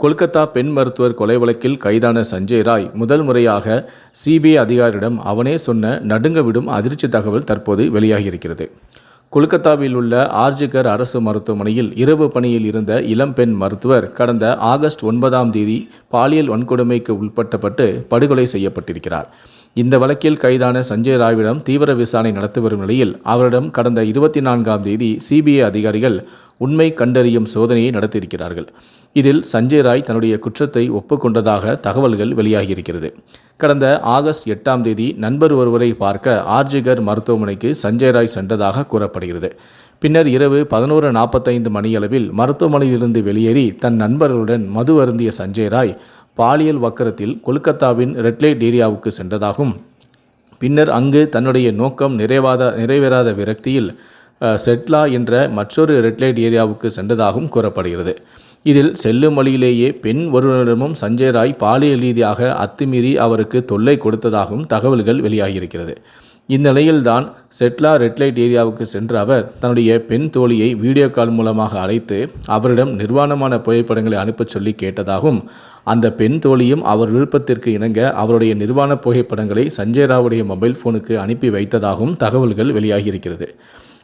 கொல்கத்தா பெண் மருத்துவர் கொலை வழக்கில் கைதான சஞ்சய் ராய் முதல் முறையாக சிபிஐ அதிகாரியிடம் அவனே சொன்ன நடுங்க விடும் அதிர்ச்சி தகவல் தற்போது வெளியாகியிருக்கிறது. கொல்கத்தாவில் உள்ள ஆர்ஜிகர் அரசு மருத்துவமனையில் இரவு பணியில் இருந்த இளம்பெண் மருத்துவர் கடந்த ஆகஸ்ட் ஒன்பதாம் தேதி பாலியல் வன்கொடுமைக்கு உட்பட்டப்பட்டு படுகொலை செய்யப்பட்டிருக்கிறார். இந்த வழக்கில் கைதான சஞ்சய் ராய்விடம் தீவிர விசாரணை நடத்தி வரும் நிலையில் அவரிடம் கடந்த இருபத்தி நான்காம் தேதி சிபிஐ அதிகாரிகள் உண்மை கண்டறியும் சோதனையை நடத்தியிருக்கிறார்கள். இதில் சஞ்சய் ராய் தன்னுடைய குற்றத்தை ஒப்புக்கொண்டதாக தகவல்கள் வெளியாகியிருக்கிறது. கடந்த ஆகஸ்ட் எட்டாம் தேதி நண்பர் ஒருவரை பார்க்க ஆர்ஜிகர் மருத்துவமனைக்கு சஞ்சய் ராய் சென்றதாக கூறப்படுகிறது. பின்னர் இரவு பதினோரு நாற்பத்தைந்து மணியளவில் மருத்துவமனையிலிருந்து வெளியேறி தன் நண்பர்களுடன் மது அருந்திய சஞ்சய் ராய் பாலியல் வக்கரத்தில் கொல்கத்தாவின் ரெட்லைட் ஏரியாவுக்கு சென்றதாகவும் பின்னர் அங்கு தன்னுடைய நோக்கம் நிறைவாத நிறைவேறாத விரக்தியில் செட்லா என்ற மற்றொரு ரெட்லைட் ஏரியாவுக்கு சென்றதாகவும் கூறப்படுகிறது. இதில் செல்லும் வழியிலேயே பெண் ஒருவரிடமும் சஞ்சய் ராய் பாலியல் ரீதியாக அத்துமீறி அவருக்கு தொல்லை கொடுத்ததாகவும் தகவல்கள் வெளியாகியிருக்கிறது. இந்நிலையில்தான் செட்லா ரெட்லைட் ஏரியாவுக்கு சென்ற அவர் தன்னுடைய பெண் தோழியை வீடியோ கால் மூலமாக அழைத்து அவரிடம் நிர்வாணமான புகைப்படங்களை அனுப்பச் சொல்லி கேட்டதாகவும் அந்த பெண் தோழியும் அவர் விருப்பத்திற்கு இணங்க அவருடைய நிர்வாண புகைப்படங்களை சஞ்சய் ராவுடைய மொபைல் ஃபோனுக்கு அனுப்பி வைத்ததாகவும் தகவல்கள் வெளியாகியிருக்கிறது.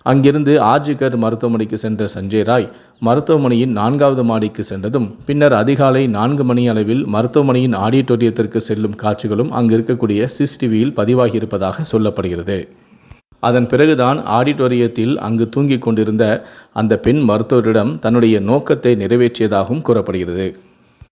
அங்கிருந்து ஆர்ஜிகர் மருத்துவமனைக்கு சென்ற சஞ்சய் ராய் மருத்துவமனையின் நான்காவது மாடிக்கு சென்றதும் பின்னர் அதிகாலை நான்கு மணி அளவில் மருத்துவமனையின் ஆடிட்டோரியத்திற்கு செல்லும் காட்சிகளும் அங்கு இருக்கக்கூடிய சிசிடிவியில் பதிவாகியிருப்பதாக சொல்லப்படுகிறது. அதன் பிறகுதான் ஆடிட்டோரியத்தில் அங்கு தூங்கிக் கொண்டிருந்த அந்த பெண் மருத்துவரிடம் தன்னுடைய நோக்கத்தை நிறைவேற்றியதாகவும் கூறப்படுகிறது.